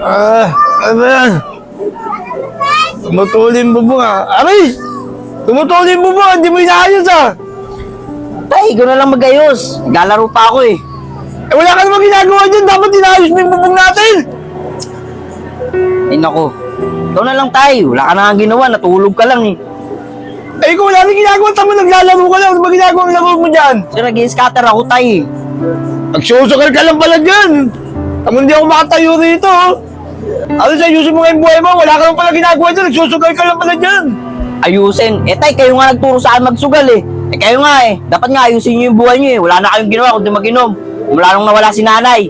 Ah, ano yan? Tumutulin mo ba? Aray! Tumutulin ba? Hindi mo inaayos ah! Tay, ikaw na lang magayos. Naglalaro pa ako eh. Eh, wala ka namang ginagawa dyan. Dapat inaayos mo yung bubong natin. Ay nako. Ikaw na lang tay. Wala ka na nga ginawa. Natulog ka lang eh. Eh, kung wala nang ginagawa, tamo naglalaro ka lang. Ano ba ginagawa ang laro mo dyan? Sir, nag-scatter ako tay eh. Nagsusukal ka lang pala dyan. Tamo hindi ako makatayo rito. Ano sa ayusin mo nga yung buhay mo? Wala ka lang pala ginagawa dyan. Nagsusukal ka lang pala dyan. Ayusin. Eh tay, kayo nga nagturo sa akin magsugal eh. Eh kayo nga eh. Dapat nga ayusin nyo yung buhay nyo eh. Wala na kayong ginawa kundi mag-inom. Mula nung nawala si nanay.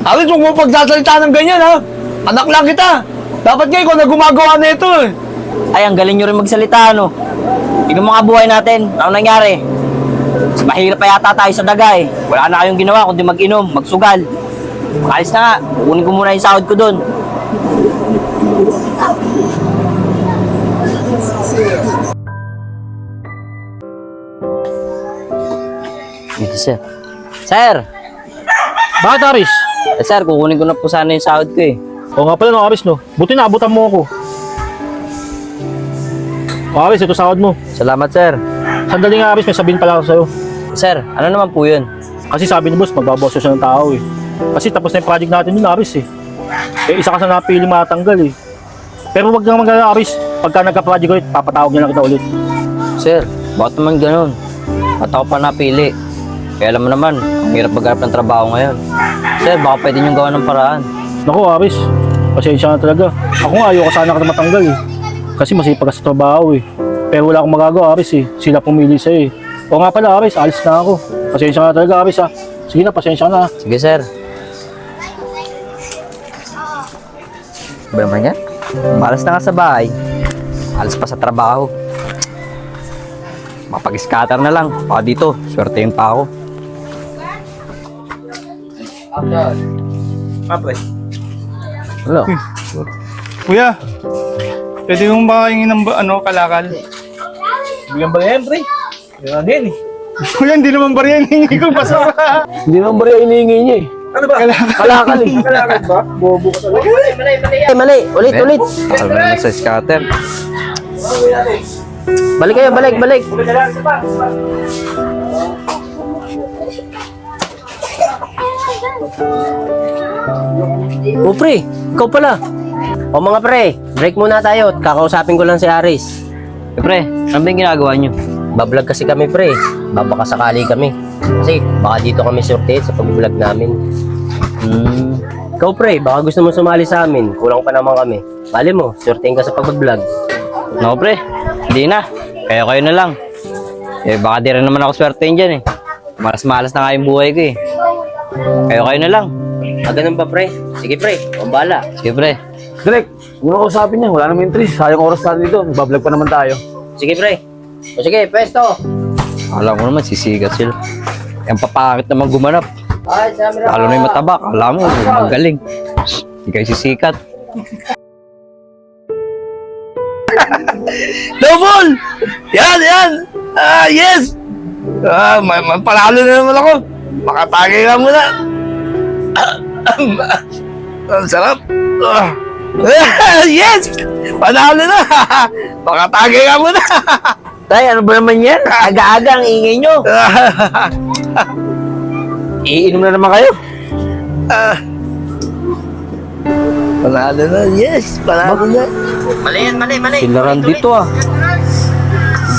Aris, huwag mo pagsasalita ng ganyan ha. Anak lang kita. Dapat nga ikaw na gumagawa na ito eh. Ay, ang galing nyo rin magsalita ano. Tignan mo nga buhay natin. Ano nangyari? Mas mahirap pa yata tayo sa daga eh. Wala na kayong ginawa kundi mag-inom, magsugal. Alis na nga. Kukunin ko muna yung sahod ko doon. Dito, sir. Sir! Bakit Aris? Eh, sir, kukunin ko na po sana yung sahod ko eh. O nga pala no Aris no. Buti naabutan mo ako. O Aris, ito sahod mo. Salamat, sir. Sandali nga Aris, may sabihin pala ako sa'yo. Sir, ano naman po yun? Kasi sabi ni boss, magbaboso siya ng tao eh. Kasi tapos na yung project natin dun Aris eh. Eh isa ka sa napili matanggal eh. Pero wag kang mag Aris. Pagka nagka-project ulit, papatawag niya lang kita ulit. Sir, bakit naman ganun? At ako pa napili. Kaya alam mo naman, ang hirap maghanap ng trabaho ngayon. Sir, baka pwede niyong gawa ng paraan. Naku Aris, pasensya na talaga. Ako nga ayoko sana ka matanggal eh. Kasi masipag ka sa trabaho eh. Pero wala akong magagawa Aris eh. Sila pumili sa'yo eh. O nga pala Aris, alis na ako. Pasensya na talaga Aris ha. Sige na, pasensya na. Sige, sir. Ba naman yan? Malas na nga sa bahay. Alas pa sa trabaho. Mapag-scatter na lang. Baka dito, swertein pa ako. Hello. Kuya, pwede mong ba hingin ng ba- ano, kalakal? Bigyan ba yan, pre? Yan din eh. Kuya, hindi naman ba yan hingi ko basta Hindi naman ba yung inihingi niya eh. Ano ba? Kalakal. Kalakal ba? Bobo ka talaga. Ay, mali. Ulit, ulit. Akal mo naman sa scatter. Balik kayo, balik, balik. O pre, ikaw pala. O mga pre, break muna tayo at kakausapin ko lang si Aris. Eh, pre, ano ba yung ginagawa niyo? Bablog kasi kami pre, babakasakali kami. Kasi baka dito kami sorted sa pag-vlog namin. Hmm. Ikaw pre, baka gusto mo sumali sa amin, kulang pa naman kami. Mali mo, sortein ka sa pag-vlog. No, pre. Hindi na. Kaya kayo na lang. Eh, baka di rin naman ako swertein dyan eh. Malas-malas na nga yung buhay ko eh. Kayo kayo na lang. Ah, ganun ba pre? Sige pre, pambala. Sige, pre. Direk, huwag mo kausapin niya. Wala naman interest. Sayang oras natin dito. Nagbablog pa naman tayo. Sige pre. O sige, pesto. Alam mo naman, sisigat sila. Yung papakit naman gumanap. Lalo na yung matabak. Alam mo, magaling. Hindi kayo sisikat. Double! Yan, yan! Ah, yes! Ah, may, may panalo na naman ako. Makatagay ka muna. Ang sarap. Ah. yes! Panalo na! Makatagay ka muna. Tay, ano ba naman yan? Aga-aga ang ingay nyo. Iinom na naman kayo. Ah. Panalo na, yes! Panalo na. Mali yan, mali, mali. Silaran dito ah.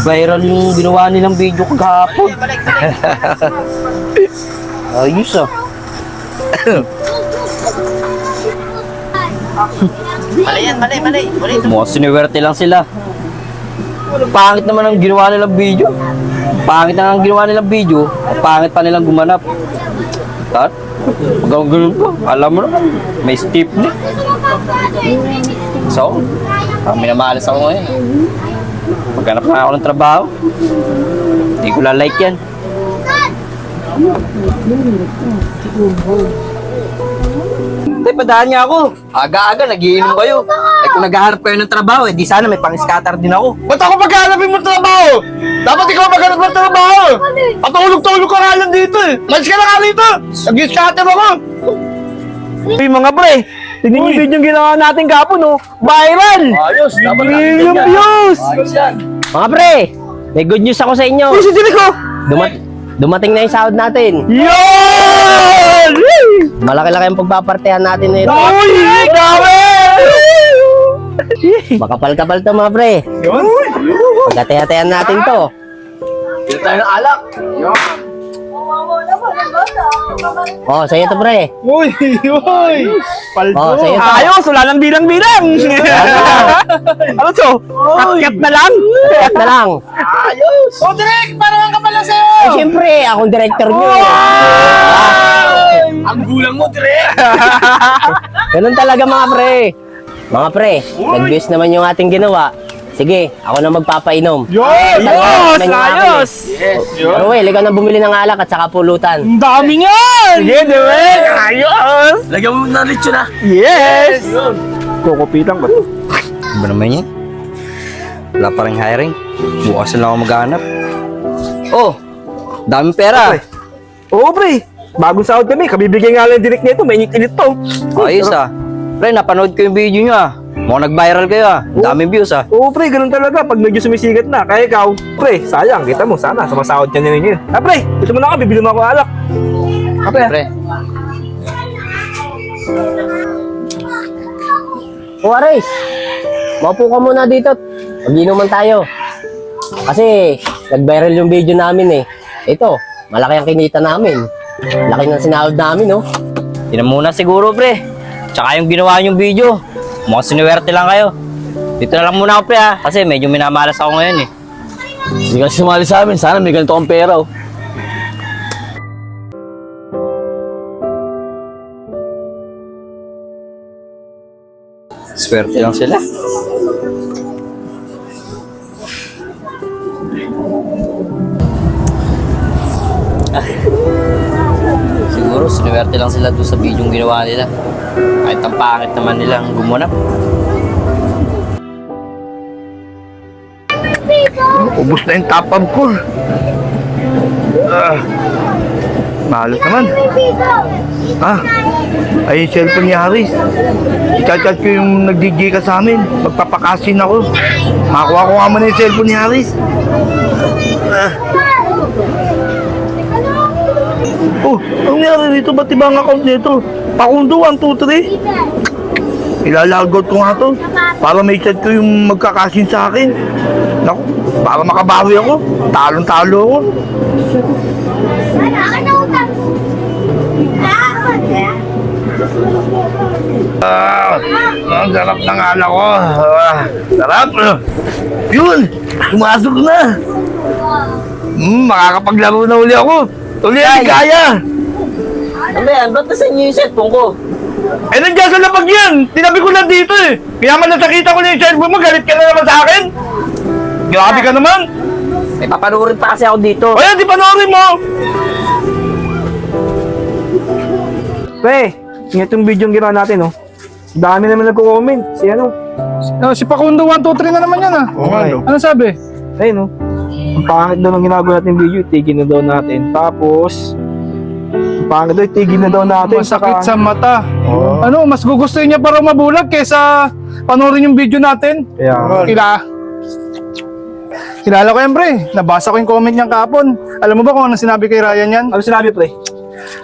Viral yung ginawa nilang video kagahapon. Ayos ah. Mali yan, mali, mali. Mukhang siniwerte lang sila. Pangit naman ang ginawa nilang video. Pangit na ang ginawa nilang video. Ang pangit pa nilang gumanap. At, hanggang ganun pa. Alam mo naman, may stiffness. So, ah, minamalas ako ngayon. Paghanap na ako ng trabaho, hindi ko lalike yan. Tay, padahan niya ako. Aga-aga, nagiinom kayo. Eh kung naghahanap kayo ng trabaho, eh di sana may pang-scatter din ako. Ba't ako pagkahanapin mo trabaho? Dapat ikaw maghanap ng trabaho. Patulog-tulog ka nga lang dito eh. Malis ka na nga rito. Nag-scatter ako. Uy mga pre, Tingnan yung video yung ginawa natin kapon, oh. Viral! Ayos, dapat Million views! Ayos yan. Mga pre, may good news ako sa inyo. Uy, si Jericho! Dumat dumating na yung sahod natin. Yan! Malaki-laki ang pagpapartehan natin nito. Uy! Grabe! Makapal-kapal to mga pre. Yun. Pagkatihatayan natin to. Dito tayo ng alak. Oh, sa'yo to pre. Uy, uy. Paldo. Oh, sa'yo to. Ayos! Wala nang bilang-bilang! ano to? Kakyat na lang? Kat na lang. O, Direk, parang ka pala sa'yo. Eh, siyempre, akong director nyo. eh. Ang gulang mo, dire. Ganun talaga mga pre. Mga pre, nag-views naman yung ating ginawa. Sige, ako na magpapainom. Yun. Ayos! Tingnan nyo nga ako, Ayos! Ruel, ikaw na bumili ng alak at saka pulutan. Ang dami nga! Sige, Direk! Ayos! Lagyan mo na lechon ah. Yes! Kukupitan ko to. Ano ba naman yan? Wala pa rin hiring. Bukas na lang ako maghanap. Oh, daming pera. Oo, pre. Bagong sahod kami. Kabibigyan nga lang direct nito. May init-init to. Ayos ah. Pre, napanood ko yung video nyo ah. Mukhang nag-viral kayo ah. Ang daming views ah. Oo, pre. Ganun talaga. Pag medyo sumisigat na. Kaya ikaw, pre, sayang. Kita mo, sana. Sumasahod ka nila yun. Ah, pre. Ito mo na ka. Bibili mo ako alak. Ah, pre. Pre, O Aris, maupo ka muna dito. Mag-inuman tayo. Kasi, nag-viral yung video namin eh. Ito, malaki ang kinita namin. Laki ng sinahod namin, oh. yun na muna siguro pre. Tsaka yung ginawa yung video. Mukhang sinuwerte lang kayo. Dito na lang muna ako pre ah. Kasi medyo minamalas ako ngayon eh. Hindi ka sumali sa amin. Sana may ganito kang pera oh. Swerte lang sila. Ah. Siguro sinuwerte lang sila doon sa video ginawa nila. Kahit ang pangit naman nilang gumunap. Ubus na yung up ko. Ah, mahalos naman. Ah, ay cellphone ni Haris. I-chat-chat ko yung nag-DJ ka sa amin. Magpapakasin ako. Makuha ko nga muna yung cellphone ni Haris. Ah. Oh, ang nangyari dito? Ba't iba ang account nito? Pakundo, 1, 2, 3. Ilalagot ko nga to. Para may chat ko yung magkakasin sa akin. Naku, para makabawi ako. Talong-talo ako. Ah, ang sarap ng ala ko. Ah, sarap. Yun, pumasok na. Hmm, makakapaglaro na uli ako. Uli ang kaya. Ano yan? Ba't nasa inyo yung cellphone ko? Eh, nandiyan sa labag yan. Tinabi ko lang dito eh. Kaya man nasakita ko na yung cellphone mo, galit ka na naman sa akin. Grabe ka naman. May papanurin pa kasi ako dito. O yan, di panoorin mo. Pre, ingat yung video yung ginawa natin, oh. Dami naman nagko-comment. Si ano? Ah, si Pakundo 1, 2, 3 na naman yan ah. Oo nga, no? Ano sabi? Ayun, oh. Ang pangit daw ng ginagawa natin video, tigil na daw natin. Tapos, ang pangit daw, tigil na daw natin. Masakit sa mata. Oo. Ano, mas gugustuhin niya para mabulag kesa panoorin yung video natin. Kaya, Kila Kilala ko yan, pre. Nabasa ko yung comment niyang kapon. Alam mo ba kung ano sinabi kay Ryan yan? ano sinabi, pre?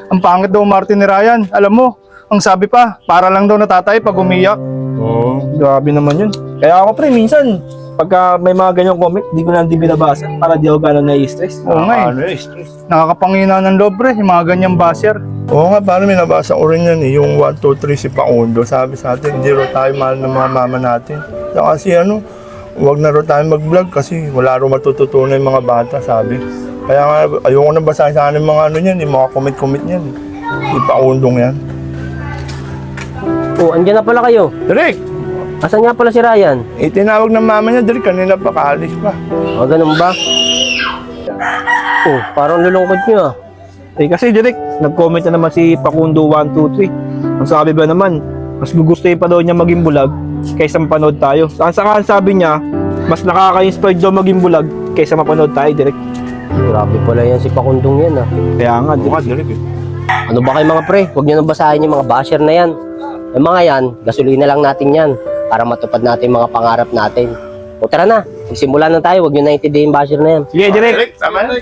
Ang pangit daw Martin ni Ryan. Alam mo, ang sabi pa, para lang daw natatay pag umiyak. Oo. Grabe naman yun. Kaya ako, pre, minsan, pagka may mga ganyang comment, di ko na hindi binabasa para di ako gano'n na-stress. Oo nga eh. Ano eh, stress. Nakakapangina ng loob, pre. Yung mga ganyang basher. Oo nga, paano may nabasa ko rin yan eh. Yung 1, 2, 3 si Paundo. Sabi sa atin, hindi raw tayo mahal ng mga mama natin. Saka kasi ano, huwag na raw tayo mag-vlog kasi wala raw matututunan yung mga bata, sabi. Kaya nga, ayoko na basahin sa akin yung mga ano yan, yung mga comment-comment yan. Si Paundong yan. Oh, andyan na pala kayo. Direk, Asan nga pala si Ryan? eh, tinawag ng mama niya, Direk, kanina pa, kaalis pa. O, ganun ba? Oh, parang lulungkot niyo ah. Eh kasi direct, nag-comment na naman si Pakundo 123. Ang sabi ba naman, mas gugustuhin pa daw niya maging bulag kaysa mapanood tayo. Saka ang sabi niya, mas nakaka-inspire daw maging bulag kaysa mapanood tayo direct. Grabe pala yan si Pakundong yan ah. Kaya nga. Direk eh. Ano ba kayo mga pre? Huwag niyo nang basahin yung mga basher na yan. Yung mga yan, gasolina lang natin yan para matupad natin mga pangarap natin. O tara na, magsimula na tayo. Huwag nyo naintindihin yung basher na yan. Sige, direct. Direk, tama na.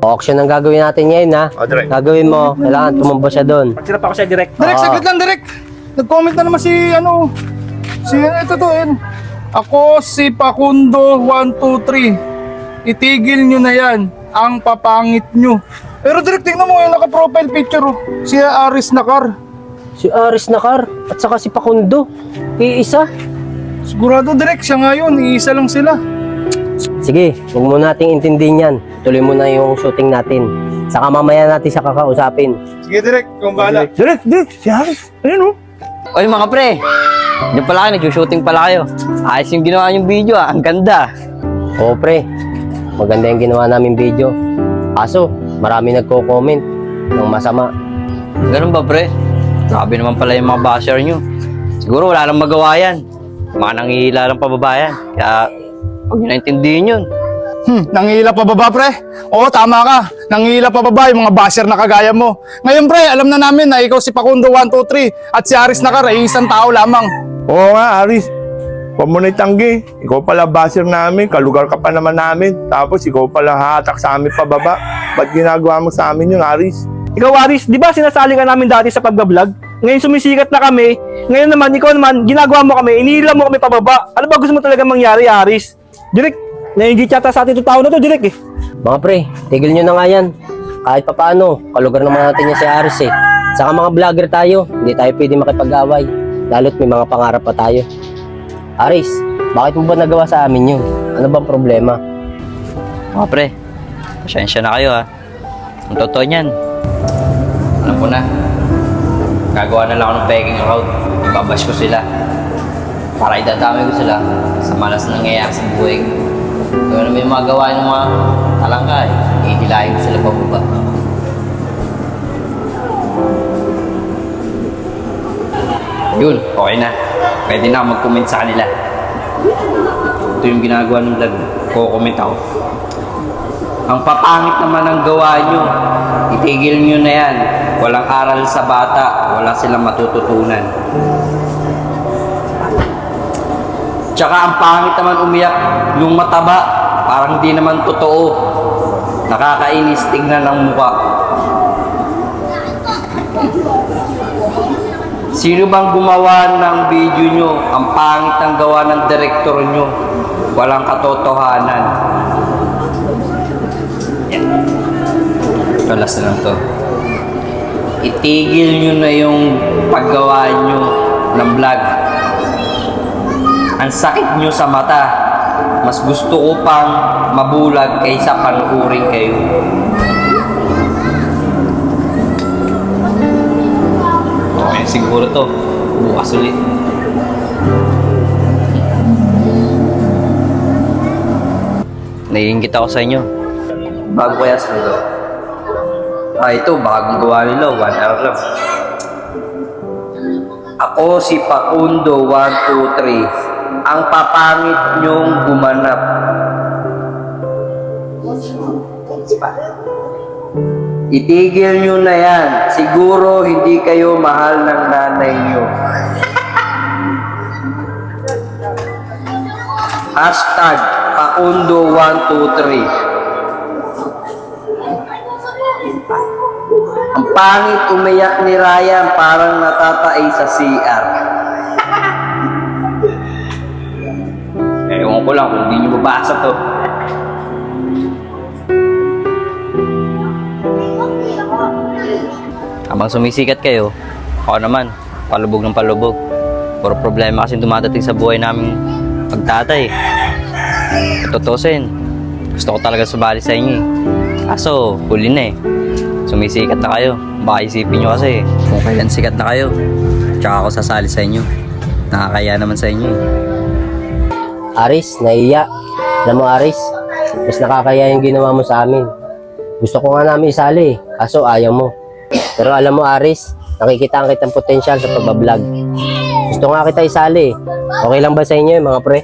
Auction ang gagawin natin ngayon ha. O, direct. Gagawin mo, kailangan tumamba siya doon. Magsirap ako siya, direct. Direk, saglit lang, Direk. Nag-comment na naman si, ano, si, ito to, yan. Ako si Pakundo 123. Itigil nyo na yan. Ang papangit nyo. Pero Direk, tingnan mo yung naka-profile picture, oh. Si Aris Nakar. Si Aris Nakar at saka si Pakundo. Iisa. Sigurado, Direk, siya nga yun. Iisa lang sila. Sige, huwag mo nating intindihin yan. Tuloy mo na yung shooting natin. Saka mamaya natin siya kakausapin. Sige, Direk, kung bahala. Direct, direct. Si Haris. Ayun, oh. Oy mga pre, Diyan pala kayo, nag-shooting pala kayo. Ayos yung ginawa yung video ah, ang ganda. Oo pre, maganda yung ginawa namin video. Kaso, marami nagko-comment ng masama. Ganun ba pre? Grabe naman pala yung mga basher nyo. Siguro wala nang magawa yan. Mga nangihila lang pababayan. Kaya, huwag nyo naintindihin yun. Hmm, nangihila pa ba ba, pre? Oo, tama ka. Nangihila pa ba ba yung mga basher na kagaya mo? Ngayon, pre, alam na namin na ikaw si Pakundo 123 at si Aris Nakar ay isang tao lamang. Oo nga, Aris. Huwag mo na itanggi. Ikaw pala baser namin, kalugar ka pa naman namin. Tapos ikaw pala hatak sa amin pababa. Ba't ginagawa mo sa amin yun, Aris? Ikaw, Aris, di ba sinasali ka namin dati sa pagbablog? Ngayon sumisikat na kami. Ngayon naman, ikaw naman, ginagawa mo kami, inihila mo kami pababa. Ano ba gusto mo talaga mangyari, Aris? Direk, naiingit yata sa atin itong tao na to, Direk eh. Mga pre, tigil nyo na nga yan. Kahit pa paano, kalugar naman natin yan si Aris eh. Saka mga vlogger tayo, hindi tayo pwede makipag-away. Lalo't may mga pangarap pa tayo. Aris, bakit mo ba nagawa sa amin yun? Ano bang problema? Mga pre, pasensya na kayo ha. Ang totoo niyan, alam ko na. Gagawa na lang ako ng peking account. Ibabash ko sila. Para idadamay ko sila sa malas na nangyayari sa buhay ko. Kung ano may mga gawa ng mga talangka, eh, ihilahin ko sila pababa. Yun, okay na. Pwede na mag-comment sa kanila. Ito yung ginagawa ng vlog. Ko-comment ako. Ang papangit naman ang gawa nyo. Itigil nyo na yan. Walang aral sa bata. Wala silang matututunan. Tsaka ang pangit naman umiyak yung mataba. Parang di naman totoo. Nakakainis tingnan ang mukha. Sino bang gumawa ng video nyo? Ang pangit ang gawa ng direktor nyo. Walang katotohanan. Ito, last na lang to. Itigil nyo na yung paggawa nyo ng vlog. Ang sakit nyo sa mata. Mas gusto ko pang mabulag kaysa panuurin kayo. Okay, siguro to. Bukas ulit. Naiingit ako sa inyo. Bago kaya sa ito. Ah, ito, bagong gawa nila. One hour lang. Ako si Pakundo 123. Ang papangit nyong gumanap. Itigil nyo na yan. Siguro hindi kayo mahal ng nanay nyo. Hashtag Pakundo 123. Ang pangit umiyak ni Ryan parang natatay sa CR. Ewan ko lang kung hindi nyo mabasa to. Habang sumisikat kayo, ako naman, palubog ng palubog. Puro problema kasi dumadating sa buhay namin magtatay. Tutusin, gusto ko talaga sumali sa inyo eh. Kaso, huli na eh. Sumisikat na kayo. Baka isipin nyo kasi kung kailan sikat na kayo. Tsaka ako sasali sa inyo. Nakakaya naman sa inyo eh. Aris, naiya. Alam mo Aris, mas nakakaya yung ginawa mo sa amin. Gusto ko nga namin isali, eh, kaso ayaw mo. Pero alam mo Aris, nakikita kitang potensyal sa pagbablog. Gusto nga kita isali. Okay lang ba sa inyo mga pre?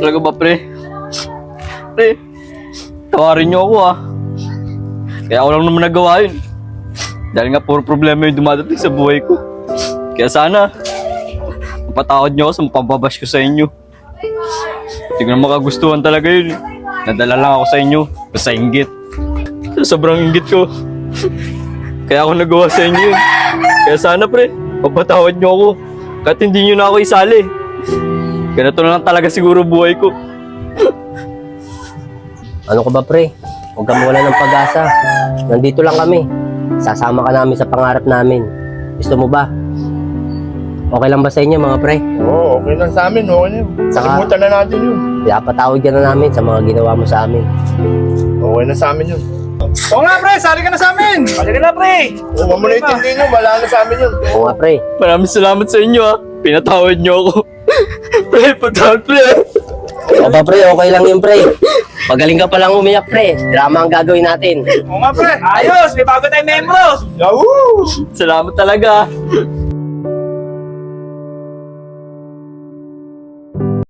Talaga ba, pre? Pre, tawarin niyo ako ah. Kaya ako lang naman nagawa yun. Dahil nga puro problema yung dumadating sa buhay ko. Kaya sana, mapatawad niyo ako sa pampabash ko sa inyo. Hindi ko na makagustuhan talaga yun. Nadala lang ako sa inyo, basta inggit. Sobrang inggit ko. Kaya ako nagawa sa inyo yun. Kaya sana pre, papatawad niyo ako. Kahit hindi niyo na ako isali. Ganito na lang talaga siguro buhay ko. Ano ka ba, pre? Huwag kang mawala ng pag-asa. Nandito lang kami. Sasama ka namin sa pangarap namin. Gusto mo ba? Okay lang ba sa inyo, mga pre? Oo, okay lang sa amin. Okay na yun. Saka- Kalimutan na natin yun. Pinapatawad ka na namin sa mga ginawa mo sa amin. Okay na sa amin yun. Oo nga, pre. Sali ka na sa amin. Halika na, pre! Oo, huwag mo na intindihin yun. Wala na sa amin yun. Oo nga, pre. Maraming salamat sa inyo ah. Pinatawad niyo ako. pre, patawad pre. O ba, pre? Okay lang yun, pre. Pagaling ka palang umiyak, pre. Drama ang gagawin natin. Oo nga, pre. Ayos! May bago tayong membro! Yahoo! Salamat talaga.